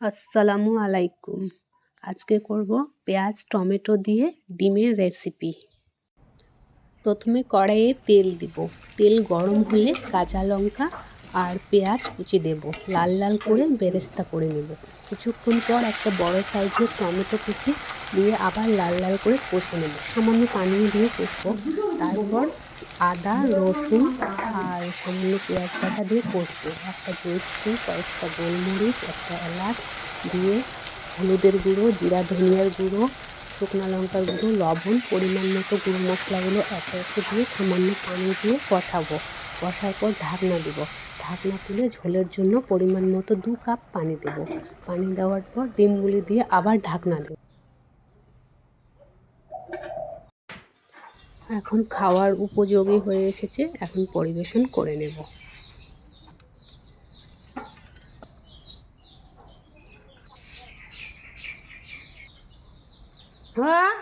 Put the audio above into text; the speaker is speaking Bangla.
আসসালামু আলাইকুম। আজকে করব পেঁয়াজ, টমেটো দিয়ে ডিমের রেসিপি প্রথমে কড়াইয়ে তেল দিব। তেল গরম হলে কাঁচা লঙ্কা আর পেঁয়াজ কুচি দেব। লাল লাল করে বেরেস্তা করে নেব। কিছুক্ষণ পর একটা বড় সাইজের টমেটো কুচি দিয়ে আবার লাল লাল করে কষে নেব। সামান্য পানি দিয়ে কষবো। তারপর আদা, রসুন আর সামান্য পেঁয়াজ কাটা দিয়ে কষবো। একটা জৈত্রী কয়েকটা গোলমরিচ, একটা এলাচ দিয়ে হলুদের গুঁড়ো, জিরা, ধনিয়ার গুঁড়ো, শুকনো লঙ্কার গুঁড়ো, লবণ, পরিমাণ মতো গুঁড়ো মশলাগুলো একে একে দিয়ে সামান্য পানি দিয়ে কষাবো। কষার পর ঢাকনা দেবো। ঢাকনা তুলে ঝোলের জন্য পরিমাণ মতো দু কাপ পানি দেব। পানি দেওয়ার পর ডিমগুলি দিয়ে আবার ঢাকনা দেব। এখন খাওয়ার উপযোগী হয়ে এসেছে এখন পরিবেশন করে নেব। হ্যাঁ